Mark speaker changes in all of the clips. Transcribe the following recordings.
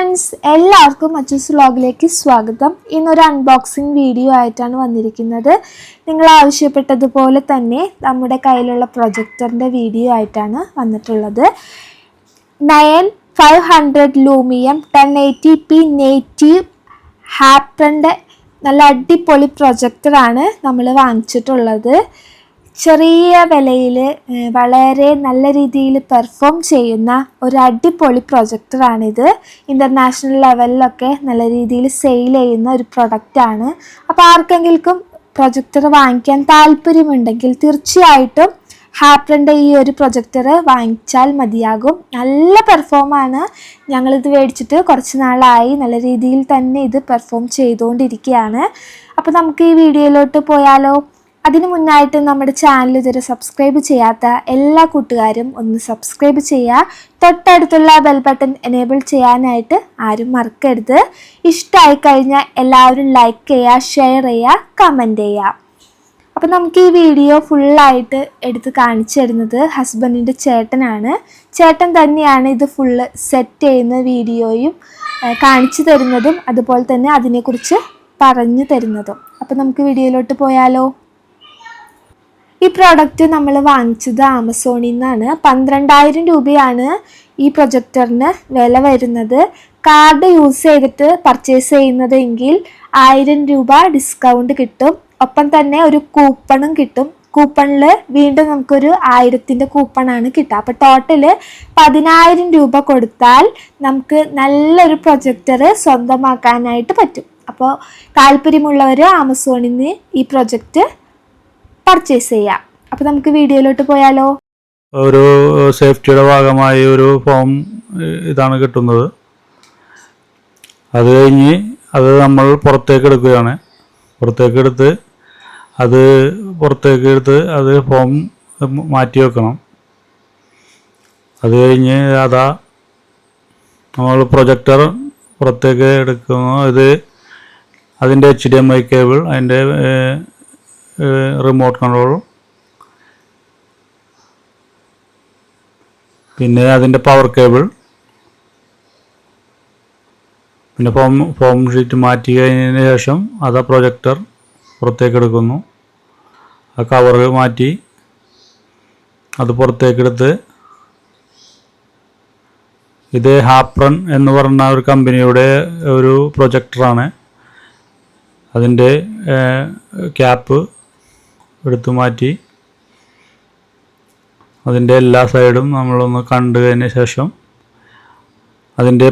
Speaker 1: Friends എല്ലാവർക്കും അച്ചൂസ് വ്ലോഗിലേക്ക് സ്വാഗതം. ഇന്നൊരു അൺബോക്സിങ് വീഡിയോ ആയിട്ടാണ് വന്നിരിക്കുന്നത്. നിങ്ങൾ ആവശ്യപ്പെട്ടതുപോലെ തന്നെ നമ്മുടെ കയ്യിലുള്ള പ്രൊജക്ടറിന്റെ വീഡിയോ ആയിട്ടാണ് വന്നിട്ടുള്ളത്. Nine five hundred ലൂമിയം ten eighty p native ഹാപ്പന്റെ നല്ല അടിപൊളി പ്രൊജക്ടറാണ് നമ്മൾ വാങ്ങിച്ചിട്ടുള്ളത്. ചെറിയ വിലയിൽ വളരെ നല്ല രീതിയിൽ പെർഫോം ചെയ്യുന്ന ഒരു അടിപൊളി പ്രൊജക്ടറാണിത്. ഇന്റർനാഷണൽ ലെവലിലൊക്കെ നല്ല രീതിയിൽ സെയിൽ ചെയ്യുന്ന ഒരു പ്രൊഡക്റ്റാണ്. അപ്പോൾ ആർക്കെങ്കിലും പ്രൊജക്ടർ വാങ്ങിക്കാൻ താല്പര്യമുണ്ടെങ്കിൽ തീർച്ചയായിട്ടും ഹാപ്രന്റെ ഈ ഒരു പ്രൊജക്ടർ വാങ്ങിച്ചാൽ മതിയാകും. നല്ല പെർഫോമാണ്. ഞങ്ങളിത് മേടിച്ചിട്ട് കുറച്ച് നാളായി നല്ല രീതിയിൽ തന്നെ ഇത് പെർഫോം ചെയ്തുകൊണ്ടിരിക്കുകയാണ്. അപ്പോൾ നമുക്ക് ഈ വീഡിയോയിലോട്ട് പോയാലോ? അതിനു മുന്നായിട്ട് നമ്മുടെ ചാനൽ ഇതുവരെ സബ്സ്ക്രൈബ് ചെയ്യാത്ത എല്ലാ കൂട്ടുകാരും ഒന്ന് സബ്സ്ക്രൈബ് ചെയ്യുക. തൊട്ടടുത്തുള്ള ബെൽ ബട്ടൺ എനേബിൾ ചെയ്യാനായിട്ട് ആരും മറക്കരുത്. ഇഷ്ടമായി കഴിഞ്ഞാൽ എല്ലാവരും ലൈക്ക് ചെയ്യുക ഷെയർ ചെയ്യുക കമന്റ് ചെയ്യുക. അപ്പോൾ നമുക്ക് ഈ വീഡിയോ ഫുള്ളായിട്ട് എടുത്ത് കാണിച്ചു തരുന്നത് ഹസ്ബൻഡിന്റെ ചേട്ടനാണ്. ചേട്ടൻ തന്നെയാണ് ഇത് ഫുള്ള് സെറ്റ് ചെയ്യുന്ന വീഡിയോയും കാണിച്ചു തരുന്നതും അതുപോലെ തന്നെ അതിനെക്കുറിച്ച് പറഞ്ഞു തരുന്നതും. അപ്പോൾ നമുക്ക് വീഡിയോയിലോട്ട് പോയാലോ? ഈ പ്രോഡക്റ്റ് നമ്മൾ വാങ്ങിച്ചത് ആമസോണിൽ നിന്നാണ്. പന്ത്രണ്ടായിരം രൂപയാണ് ഈ പ്രൊജക്ടറിന് വില വരുന്നത്. കാർഡ് യൂസ് ചെയ്തിട്ട് പർച്ചേസ് ചെയ്യുന്നതെങ്കിൽ ആയിരം രൂപ ഡിസ്കൗണ്ട് കിട്ടും. ഒപ്പം തന്നെ ഒരു കൂപ്പണും കിട്ടും. കൂപ്പണിൽ വീണ്ടും നമുക്കൊരു ആയിരത്തിന്റെ കൂപ്പണാണ് കിട്ടുക. അപ്പോൾ ടോട്ടൽ പതിനായിരം രൂപ കൊടുത്താൽ നമുക്ക് നല്ലൊരു പ്രൊജക്ടർ സ്വന്തമാക്കാനായിട്ട് പറ്റും. അപ്പോൾ താല്പര്യമുള്ളവർ ആമസോണിൽ നിന്ന് ഈ പ്രൊജക്റ്റ് പർച്ചേസ് ചെയ്യാം. അപ്പോൾ നമുക്ക് വീഡിയോയിലോട്ട് പോയാലോ?
Speaker 2: ഒരു സേഫ്റ്റിയുടെ ഭാഗമായി ഒരു ഫോം ഇതാണ് കിട്ടുന്നത്. അത് കഴിഞ്ഞ് അത് നമ്മൾ പുറത്തേക്ക് എടുക്കുകയാണ്. പുറത്തേക്ക് എടുത്ത് അത് പുറത്തേക്ക് എടുത്ത് അത് ഫോം മാറ്റി വെക്കണം. അത് കഴിഞ്ഞ് അതാ നമ്മൾ പ്രൊജക്ടർ പുറത്തേക്ക് എടുക്കുന്നു. ഇത് അതിന്റെ H D M I cable അതിന്റെ റിമോട്ട് കൺട്രോളും പിന്നെ അതിന്റെ പവർ കേബിൾ പിന്നെ ഫോം ഫോം ഷീറ്റ് മാറ്റി കഴിഞ്ഞതിന് ശേഷം അത് ആ പ്രൊജക്ടർ പുറത്തേക്ക് എടുക്കുന്നു. ആ കവർ മാറ്റി അത് പുറത്തേക്കെടുത്ത് ഇത് ഹാപ്രൺ എന്ന് പറഞ്ഞ ഒരു കമ്പനിയുടെ ഒരു പ്രൊജക്ടറാണ് അതിന്റെ ക്യാപ്പ് എടുത്തു മാറ്റി. അതിന്റെ എല്ലാ സൈഡും നമ്മളൊന്ന് കണ്ടതിന് ശേഷം അതിന്റെ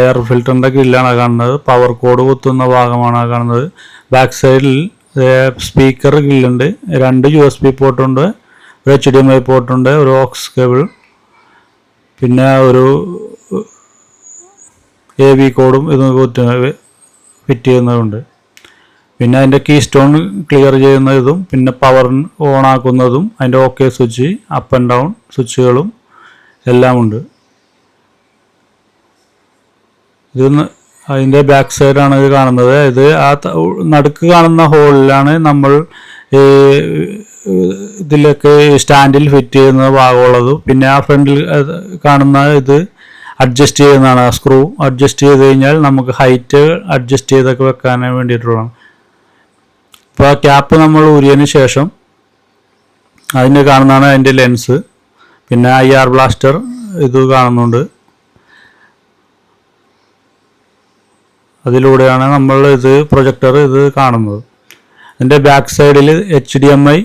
Speaker 2: എയർ ഫിൽറ്ററിന്റെ ഗ്രില്ലാണ് കാണുന്നത്. പവർ കോഡ് കുത്തുന്ന ഭാഗമാണ് കാണുന്നത്. ബാക്ക് സൈഡിൽ സ്പീക്കർ ഗ്രില്ലുണ്ട് രണ്ട് യു എസ് ബി പോർട്ടുണ്ട് ഒരു എച്ച് ഡി എം ഐ പോർട്ടുണ്ട് ഒരു ഓക്സ് കേബിൾ പിന്നെ ഒരു എ വി കോഡും ഇത് കുത്തി ഫിറ്റ് ചെയ്യുന്നതുണ്ട് പിന്നെ അതിന്റെ കീ സ്റ്റോൺ ക്ലിയർ ചെയ്യുന്നതും പിന്നെ പവർ ഓൺ ആക്കുന്നതും അതിന്റെ okay switch up and down സ്വിച്ചുകളും എല്ലാം ഉണ്ട് ഇത് അതിന്റെ ബാക്ക് സൈഡാണ് ഇത് കാണുന്നത്. ഇത് ആ നടുക്ക് കാണുന്ന ഹോളിലാണ് നമ്മൾ ഇതിലൊക്കെ സ്റ്റാൻഡിൽ ഫിറ്റ് ചെയ്യുന്ന ഭാഗമുള്ളത്. പിന്നെ ആ ഫ്രണ്ടിൽ കാണുന്ന ഇത് അഡ്ജസ്റ്റ് ചെയ്യുന്നതാണ്. ആ സ്ക്രൂ അഡ്ജസ്റ്റ് ചെയ്ത് കഴിഞ്ഞാൽ നമുക്ക് ഹൈറ്റ് അഡ്ജസ്റ്റ് ചെയ്തൊക്കെ വെക്കാൻ വേണ്ടിയിട്ടുള്ളതാണ്. അപ്പോൾ ആ ക്യാപ്പ് നമ്മൾ ഊരിയതിന് ശേഷം അതിന്റെ കാണുന്നതാണ് അതിന്റെ ലെൻസ്. പിന്നെ ഐ ആർ ബ്ലാസ്റ്റർ ഇത് കാണുന്നുണ്ട്. അതിലൂടെയാണ് നമ്മൾ ഇത് പ്രൊജക്ടർ ഇത് കാണുന്നത്. അതിന്റെ ബാക്ക് സൈഡിൽ H D M I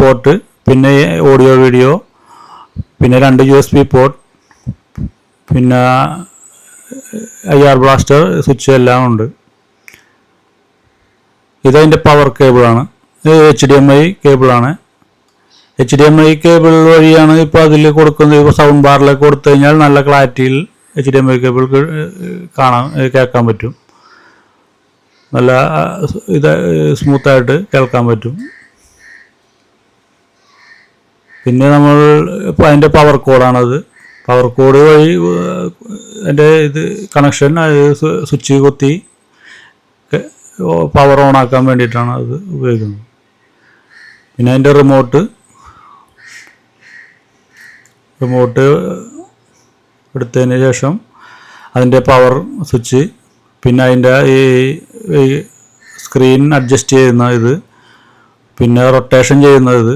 Speaker 2: port പിന്നെ ഓഡിയോ വീഡിയോ പിന്നെ രണ്ട് യു എസ് ബി പോർട്ട് പിന്നെ ഐ ആർ ബ്ലാസ്റ്റർ സ്വിച്ച് എല്ലാം ഉണ്ട്. ഇതതിന്റെ പവർ കേബിളാണ് ഇത് H D M I കേബിളാണ് H D M I cable വഴിയാണ് ഇപ്പോൾ അതിൽ കൊടുക്കുന്നത്. ഇപ്പോൾ സൗണ്ട് ബാറിലേക്ക് കൊടുത്തു കഴിഞ്ഞാൽ നല്ല ക്ലാരിറ്റിയിൽ H D M I cable കാണാൻ കേൾക്കാൻ പറ്റും. നല്ല ഇത് സ്മൂത്തായിട്ട് കേൾക്കാൻ പറ്റും. പിന്നെ നമ്മൾ ഇപ്പോൾ അതിന്റെ പവർ കോഡാണത് പവർ കോഡ് വഴി അതിന്റെ ഇത് കണക്ഷൻ സ്വിച്ച് കുത്തി പവർ ഓൺ ആക്കാൻ വേണ്ടിയിട്ടാണ് അത് ഉപയോഗിക്കുന്നത്. പിന്നെ അതിന്റെ റിമോട്ട് റിമോട്ട് എടുത്തതിന് ശേഷം അതിന്റെ പവർ സ്വിച്ച് പിന്നെ അതിന്റെ ഈ സ്ക്രീൻ അഡ്ജസ്റ്റ് ചെയ്യുന്ന ഇത് പിന്നെ റൊട്ടേഷൻ ചെയ്യുന്ന ഇത്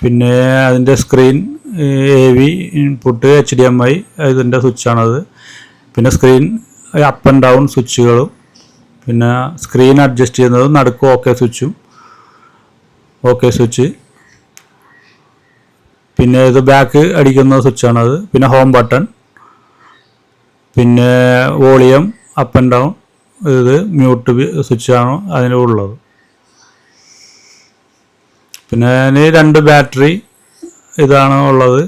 Speaker 2: പിന്നെ അതിന്റെ screen A V input H D M I ഇതിന്റെ സ്വിച്ചാണത് പിന്നെ സ്ക്രീൻ അപ്പ് ആൻഡ് ഡൗൺ സ്വിച്ചുകളും പിന്നെ സ്ക്രീൻ അഡ്ജസ്റ്റ് ചെയ്യുന്നതും നടുക്ക് ഓക്കെ സ്വിച്ചും ഓക്കെ സ്വിച്ച് പിന്നെ ഇത് ബാക്ക് അടിക്കുന്ന സ്വിച്ചാണത് പിന്നെ ഹോം ബട്ടൺ പിന്നെ വോളിയം അപ്പ് ആൻഡ് ഡൗൺ ഇത് മ്യൂട്ട് സ്വിച്ചാണ് അതിന് ഉള്ളത്. പിന്നെ അതിന് രണ്ട് ബാറ്ററി ഇതാണ് ഉള്ളത്.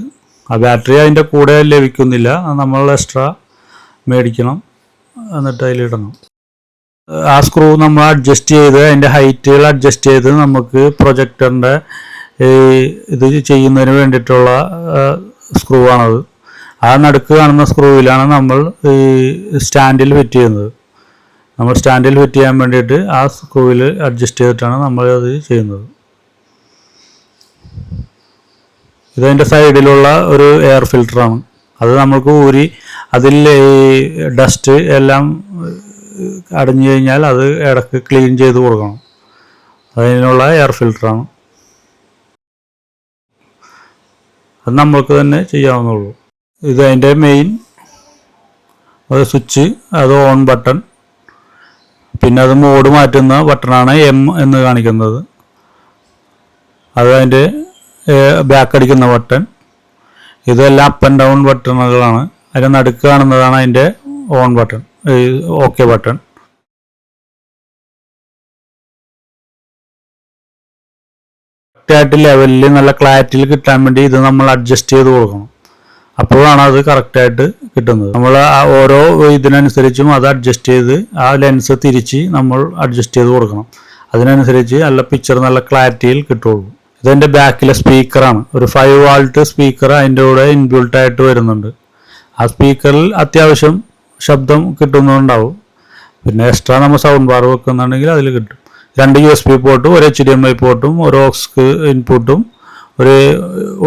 Speaker 2: ആ ബാറ്ററി അതിന്റെ കൂടെ ലഭിക്കുന്നില്ല. നമ്മൾ എക്സ്ട്രാ മേടിക്കണം. എന്നിട്ട് അതിലിടണം. ആ സ്ക്രൂ നമ്മൾ അഡ്ജസ്റ്റ് ചെയ്ത് അതിന്റെ ഹൈറ്റുകൾ അഡ്ജസ്റ്റ് ചെയ്ത് നമുക്ക് പ്രൊജക്ടറിന്റെ ഇത് ചെയ്യുന്നതിന് വേണ്ടിയിട്ടുള്ള സ്ക്രൂ ആണത്. ആ നടുക്ക് കാണുന്ന സ്ക്രൂവിലാണ് നമ്മൾ ഈ സ്റ്റാൻഡിൽ ഫിറ്റ് ചെയ്യുന്നത്. നമ്മൾ സ്റ്റാൻഡിൽ ഫിറ്റ് ചെയ്യാൻ വേണ്ടിയിട്ട് ആ സ്ക്രൂവിൽ അഡ്ജസ്റ്റ് ചെയ്തിട്ടാണ് നമ്മൾ അത് ചെയ്യുന്നത്. ഇതതിന്റെ സൈഡിലുള്ള ഒരു എയർ ഫിൽറ്ററാണ് അത് നമുക്ക് ഊരി അതിൽ ഈ ഡസ്റ്റ് എല്ലാം അടഞ്ഞു കഴിഞ്ഞാൽ അത് ഇടയ്ക്ക് ക്ലീൻ ചെയ്ത് കൊടുക്കണം. അതിനുള്ള എയർ ഫിൽറ്ററാണ് അത് നമ്മൾക്ക് തന്നെ ചെയ്യാവുന്നുള്ളൂ ഇത് അതിന്റെ മെയിൻ അത് സ്വിച്ച് അത് ഓൺ ബട്ടൺ പിന്നെ അത് മോഡ് മാറ്റുന്ന ബട്ടണാണ് എം എന്ന് കാണിക്കുന്നത്. അത് അതിന്റെ ബാക്ക് അടിക്കുന്ന ബട്ടൺ ഇതെല്ലാം അപ്പ് ആൻഡ് ഡൗൺ ബട്ടണുകളാണ് അതിന്റെ നടുക്ക് കാണുന്നതാണ് അതിന്റെ ഓൺ ബട്ടൺ ഓക്കെ ബട്ടൺ കറക്റ്റായിട്ട് ലെവലിൽ നല്ല ക്ലാരിറ്റിയിൽ കിട്ടാൻ വേണ്ടി ഇത് നമ്മൾ അഡ്ജസ്റ്റ് ചെയ്ത് കൊടുക്കണം. അപ്പോഴാണ് അത് കറക്റ്റായിട്ട് കിട്ടുന്നത്. നമ്മൾ ഓരോ ഇതിനനുസരിച്ചും അത് അഡ്ജസ്റ്റ് ചെയ്ത് ആ ലെൻസ് തിരിച്ച് നമ്മൾ അഡ്ജസ്റ്റ് ചെയ്ത് കൊടുക്കണം. അതിനനുസരിച്ച് നല്ല പിക്ചർ നല്ല ക്ലാരിറ്റിയിൽ കിട്ടുള്ളൂ. ഇതെന്റെ ബാക്കിലെ സ്പീക്കറാണ് ഒരു ഫൈവ് വാൾട്ട് സ്പീക്കർ അതിന്റെ കൂടെ ഇൻബിൾട്ടായിട്ട് വരുന്നുണ്ട്. ആ സ്പീക്കറിൽ അത്യാവശ്യം ശബ്ദം കിട്ടുന്നുണ്ടാവും പിന്നെ എക്സ്ട്രാ നമ്മൾ സൗണ്ട് ബാർ വെക്കുന്നുണ്ടെങ്കിൽ അതിൽ കിട്ടും. രണ്ട് യു എസ് പി പോർട്ടും ഒരു എച്ച് ഡി എം ഐ പോർട്ടും ഒരു ഓക്സ് ഇൻപുട്ടും ഒരു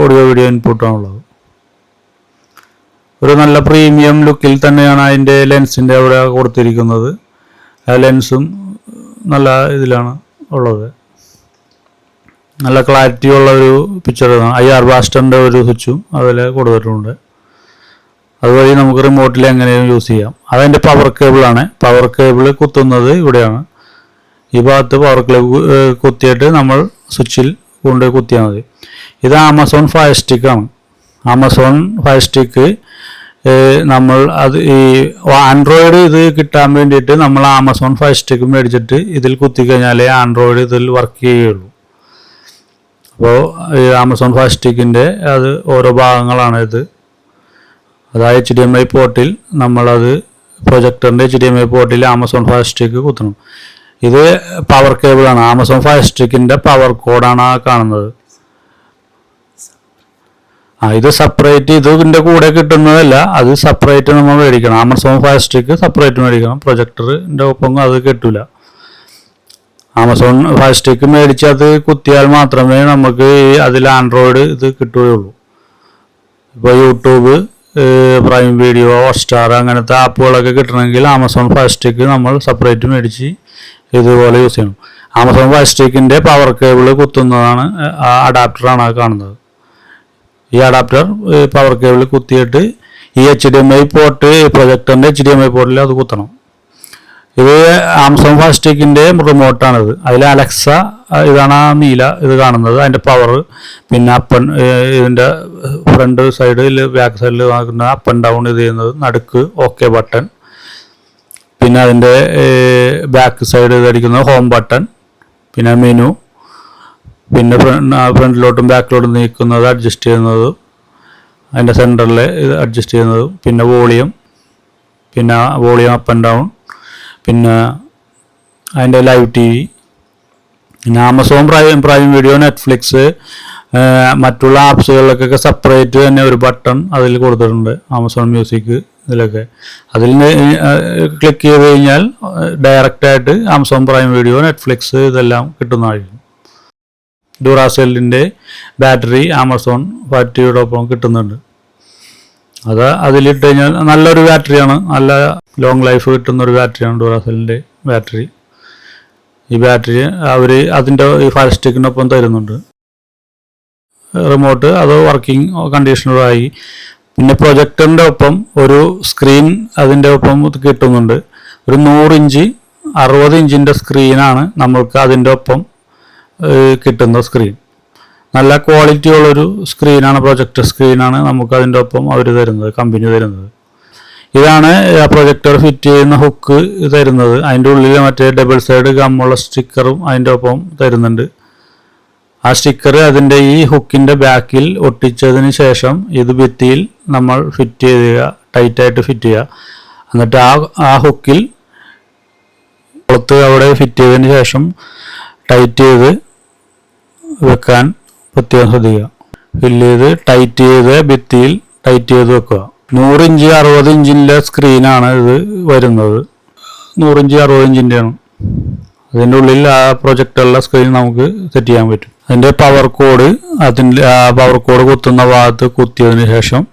Speaker 2: ഓഡിയോ വീഡിയോ ഇൻപുട്ടും ഉള്ളത്. ഒരു നല്ല പ്രീമിയം ലുക്കിൽ തന്നെയാണ് അതിന്റെ ലെൻസിന്റെ അവിടെ കൊടുത്തിരിക്കുന്നത്. ആ ലെൻസും നല്ല ഇതിലാണ് ഉള്ളത്. നല്ല ക്ലാരിറ്റി ഉള്ള ഒരു പിക്ചർ ഐ ആർ ബാസ്റ്ററിന്റെ ഒരു സ്വിച്ചും അതിൽ കൊടുത്തിട്ടുണ്ട്. അതുവഴി നമുക്ക് റിമോട്ടിൽ എങ്ങനെയും യൂസ് ചെയ്യാം. അതെന്റെ പവർ കേബിളാണ് പവർ കേബിൾ കുത്തുന്നത് ഇവിടെയാണ്. ഈ ഭാഗത്ത് പവർ കേബിൾ കുത്തിയിട്ട് നമ്മൾ സ്വിച്ചിൽ കൊണ്ട് കുത്തിയാൽ മതി. ഇത് ആമസോൺ ഫയർ സ്റ്റിക്കാണ് ആമസോൺ ഫയർ സ്റ്റിക്ക് നമ്മൾ അത് ഈ ആൻഡ്രോയിഡ് ഇത് കിട്ടാൻ വേണ്ടിയിട്ട് നമ്മൾ ആമസോൺ ഫയർ സ്റ്റിക്ക് മേടിച്ചിട്ട് ഇതിൽ കുത്തിക്കഴിഞ്ഞാലേ ആൻഡ്രോയിഡ് ഇതിൽ വർക്ക് ചെയ്യുകയുള്ളൂ. അപ്പോൾ ഈ ആമസോൺ ഫയർ സ്റ്റിക്കിന്റെ അത് ഓരോ ഭാഗങ്ങളാണ് ഇത്. അതായത് എച്ച് ഡി എം ഐ പോർട്ടിൽ നമ്മളത് പ്രൊജക്ടറിന്റെ എച്ച് ഡി എം ഐ പോർട്ടിൽ ആമസോൺ ഫയർ സ്റ്റിക്ക് കുത്തണം. ഇത് പവർ കേബിളാണ് ആമസോൺ ഫയർ സ്റ്റിക്കിന്റെ പവർ കോഡാണ് ആ കാണുന്നത്. ആ ഇത് സെപ്പറേറ്റ് ഇതിന്റെ കൂടെ കിട്ടുന്നതല്ല അത് സെപ്പറേറ്റ് നമ്മൾ മേടിക്കണം. ആമസോൺ ഫയർ സ്റ്റിക്ക് സെപ്പറേറ്റ് മേടിക്കണം. പ്രൊജക്ടറിന്റെ ഒപ്പം അത് കിട്ടില്ല ആമസോൺ ഫയർ സ്റ്റിക്ക് മേടിച്ച് അത് കുത്തിയാൽ മാത്രമേ നമുക്ക് അതിൽ ആൻഡ്രോയിഡ് ഇത് കിട്ടുകയുള്ളൂ. ഇപ്പോൾ യൂട്യൂബ് പ്രൈം വീഡിയോ ഹോട്ട്സ്റ്റാർ അങ്ങനത്തെ ആപ്പുകളൊക്കെ കിട്ടണമെങ്കിൽ ആമസോൺ ഫാസ്റ്റിക്ക് സ്റ്റിക്ക് നമ്മൾ സെപ്പറേറ്റ് മേടിച്ച് ഇതുപോലെ യൂസ് ചെയ്യണം. ആമസോൺ ഫാസ്റ്റിക്കിന്റെ സ്റ്റിക്കിന്റെ പവർ കേബിൾ കുത്തുന്നതാണ് ആ അഡാപ്റ്ററാണ് കാണുന്നത്. ഈ അഡാപ്റ്റർ പവർ കേബിൾ കുത്തിയിട്ട് ഈ H D M I port പ്രൊജക്ടറിന്റെ H D M I പോർട്ടിൽ അത് കുത്തണം. ഇത് ആമസോൺ ഫാസ്റ്റിക്കിന്റെ റിമോട്ടാണിത് അതിൽ അലക്സ ഇതാണ് ആ നീല ഇത് കാണുന്നത് അതിന്റെ പവർ പിന്നെ അപ്പൺ ഇതിന്റെ ഫ്രണ്ട് സൈഡിൽ ബാക്ക് സൈഡിൽ നോക്കുന്ന അപ്പ് ആൻഡ് ഡൗൺ ഇത് ചെയ്യുന്നത് നടുക്ക് ഓക്കെ ബട്ടൺ പിന്നെ അതിന്റെ ബാക്ക് സൈഡ് ഇതടിക്കുന്നത് ഹോം ബട്ടൺ പിന്നെ മെനു പിന്നെ ഫ്രണ്ടിലോട്ടും ബാക്കിലോട്ടും നീക്കുന്നത് അഡ്ജസ്റ്റ് ചെയ്യുന്നത്. അതിന്റെ സെന്ററിൽ ഇത് അഡ്ജസ്റ്റ് ചെയ്യുന്നതും. പിന്നെ വോളിയം പിന്നെ വോളിയം അപ്പ് ആൻഡ് ഡൗൺ പിന്നെ അതിന്റെ ലൈവ് ടി വി പിന്നെ Amazon prime prime video Netflix മറ്റുള്ള ആപ്സുകളിലൊക്കെ സെപ്പറേറ്റ് തന്നെ ഒരു ബട്ടൺ അതിൽ കൊടുത്തിട്ടുണ്ട് ആമസോൺ മ്യൂസിക് ഇതിലൊക്കെ. അതിൽ ക്ലിക്ക് ചെയ്ത് കഴിഞ്ഞാൽ ഡയറക്റ്റായിട്ട് ആമസോൺ പ്രൈം വീഡിയോ നെറ്റ്ഫ്ലിക്സ് ഇതെല്ലാം കിട്ടുന്നതായിരിക്കും. ഡ്യൂറാസെല്ലിന്റെ ബാറ്ററി ആമസോൺ ഫാറ്റിയോടൊപ്പം കിട്ടുന്നുണ്ട്. അത് അതിലിട്ട് കഴിഞ്ഞാൽ നല്ലൊരു ബാറ്ററിയാണ്. നല്ല ലോങ് ലൈഫ് കിട്ടുന്ന ഒരു ബാറ്ററിയാണ് ഡൂറാസെല്ലിന്റെ ബാറ്ററി. ഈ ബാറ്ററി അവർ അതിന്റെ ഈ ഫയർ സ്റ്റിക്കിനൊപ്പം തരുന്നുണ്ട്. റിമോട്ട് അത് വർക്കിംഗ് കണ്ടീഷണറായി പിന്നെ പ്രൊജക്ടറിന്റെ ഒപ്പം ഒരു സ്ക്രീൻ അതിന്റെ ഒപ്പം കിട്ടുന്നുണ്ട്. ഒരു നൂറ് ഇഞ്ച് അറുപത് ഇഞ്ചിന്റെ സ്ക്രീനാണ് നമ്മൾക്ക് അതിന്റെ ഒപ്പം കിട്ടുന്ന സ്ക്രീൻ നല്ല ക്വാളിറ്റി ഉള്ളൊരു സ്ക്രീനാണ് പ്രൊജക്ടർ സ്ക്രീനാണ് നമുക്ക് അതിന്റെ ഒപ്പം അവർ തരുന്നത് കമ്പനി തരുന്നത്. ഇതാണ് പ്രൊജക്ടർ ഫിറ്റ് ചെയ്യുന്ന ഹുക്ക് തരുന്നത്. അതിന്റെ ഉള്ളിൽ മറ്റേ ഡബിൾ സൈഡ് ഗമ്മുള്ള സ്റ്റിക്കറും അതിന്റെ ഒപ്പം തരുന്നുണ്ട്. ആ സ്റ്റിക്കർ അതിന്റെ ഈ ഹുക്കിന്റെ ബാക്കിൽ ഒട്ടിച്ചതിന് ശേഷം ഇത് ഭിത്തിയിൽ നമ്മൾ ഫിറ്റ് ചെയ്യുക ടൈറ്റായിട്ട് ഫിറ്റ് ചെയ്യുക. എന്നിട്ട് ആ ആ ഹുക്കിൽ പുറത്ത് അവിടെ ഫിറ്റ് ചെയ്തതിന് ശേഷം ടൈറ്റ് ചെയ്ത് വെക്കാൻ പ്രത്യേകം ശ്രദ്ധിക്കുക ഫില്ല് ചെയ്ത് ടൈറ്റ് ചെയ്ത് ഭിത്തിയിൽ ടൈറ്റ് ചെയ്ത് വെക്കുക. നൂറിഞ്ച് അറുപത് ഇഞ്ചിന്റെ സ്ക്രീനാണ് ഇത് വരുന്നത്. നൂറിഞ്ച് അറുപത് ഇഞ്ചിന്റെയാണ്. അതിന്റെ ഉള്ളിൽ ആ പ്രൊജക്ടറുള്ള സ്ക്രീൻ നമുക്ക് സെറ്റ് ചെയ്യാൻ പറ്റും. അതിന്റെ പവർ കോഡ് അതിന്റെ ആ പവർ കോഡ് കുത്തുന്ന ഭാഗത്ത് കുത്തിയതിന് ശേഷം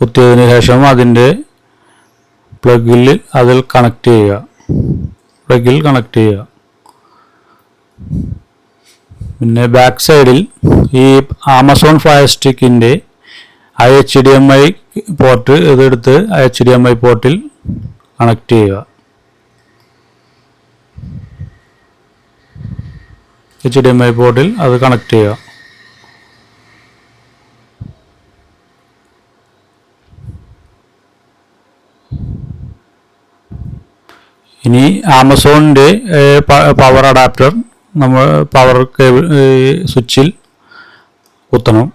Speaker 2: കുത്തിയതിന് ശേഷം അതിന്റെ പ്ലഗിൽ അതിൽ കണക്ട് ചെയ്യുക. പ്ലഗിൽ കണക്ട് ചെയ്യുക. പിന്നെ ബാക്ക് സൈഡിൽ ഈ Amazon fire സ്റ്റിക്കിന്റെ I H D M I port ഇതെടുത്ത് I H D M I പോർട്ടിൽ കണക്ട് ചെയ്യുക. എച്ച് ഡി എം ഐ പോർട്ടിൽ അത് കണക്ട് ചെയ്യുക. ഇനി ആമസോണിന്റെ പവർ അഡാപ്റ്റർ നമ്മൾ പവർ കേബിൾ സ്വിച്ചിൽ കുത്തണം.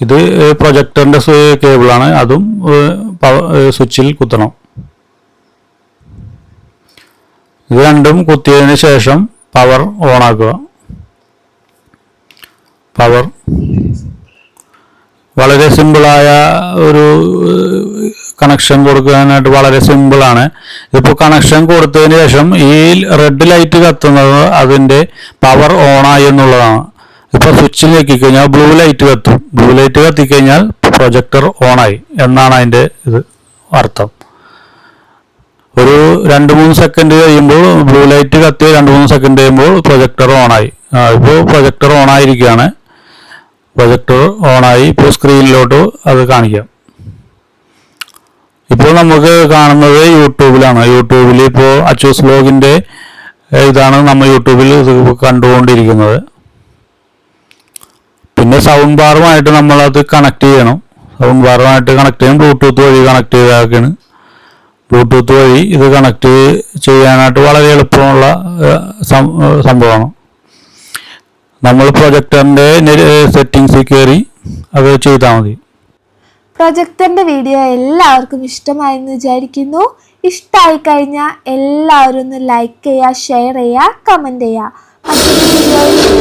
Speaker 2: ഇത് പ്രൊജക്ടറിന്റെ കേബിളാണ് അതും പവർ സ്വിച്ചിൽ കുത്തണം. ഇത് രണ്ടും കുത്തിയതിന് ശേഷം പവർ ഓണാക്കുക പവർ വളരെ സിമ്പിളായ ഒരു കണക്ഷൻ കൊടുക്കാനായിട്ട് വളരെ സിമ്പിളാണ് ഇതിപ്പോൾ കണക്ഷൻ കൊടുത്തതിന് ശേഷം ഈ റെഡ് ലൈറ്റ് കത്തുന്നത് അതിന്റെ പവർ ഓണായി എന്നുള്ളതാണ്. ഇപ്പോൾ സ്വിച്ചിൽ ഞെക്കിക്കഴിഞ്ഞാൽ ബ്ലൂ ലൈറ്റ് കത്തും. ബ്ലൂ ലൈറ്റ് കത്തിക്കഴിഞ്ഞാൽ പ്രൊജക്ടർ ഓണായി എന്നാണ് അതിന്റെ ഇത് അർത്ഥം. ഒരു രണ്ട് മൂന്ന് സെക്കൻഡ് കഴിയുമ്പോൾ ബ്ലൂ ലൈറ്റ് കത്തി രണ്ട് മൂന്ന് സെക്കൻഡ് കഴിയുമ്പോൾ പ്രൊജക്ടർ ഓണായി ഇപ്പോൾ പ്രൊജക്ടർ ഓണായിരിക്കുകയാണ് പ്രൊജക്ടർ ഓണായി ഇപ്പോൾ സ്ക്രീനിലോട്ട് അത് കാണിക്കാം. ഇപ്പോൾ നമുക്ക് കാണുന്നത് യൂട്യൂബിലാണ്. യൂട്യൂബിൽ ഇപ്പോൾ അച്ചൂസ് ബ്ലോഗിന്റെ ഇതാണ് നമ്മൾ യൂട്യൂബിൽ കണ്ടുകൊണ്ടിരിക്കുന്നത്. പിന്നെ സൗണ്ട് ബാറുമായിട്ട് നമ്മളത് കണക്ട് ചെയ്യണം. സൗണ്ട് ബാറുമായിട്ട് കണക്ട് ചെയ്യണം. ബ്ലൂടൂത്ത് വഴി കണക്ട് ചെയ്താക്കാണ്. ബ്ലൂടൂത്ത് വഴി ഇത് കണക്ട് ചെയ്യാനായിട്ട് വളരെ എളുപ്പമുള്ള സംഭവമാണ്. നമ്മൾ പ്രൊജക്ടറിന്റെ സെറ്റിങ്സിൽ കയറി അത് ചെയ്താൽ മതി.
Speaker 1: പ്രൊജക്ടറിന്റെ വീഡിയോ എല്ലാവർക്കും ഇഷ്ടമായെന്ന് വിചാരിക്കുന്നു. ഇഷ്ടമായി കഴിഞ്ഞാൽ എല്ലാവരും ഒന്ന് ലൈക്ക് ചെയ്യുക ഷെയർ ചെയ്യുക കമന്റ് ചെയ്യുക. മറ്റൊരു വീഡിയോയിൽ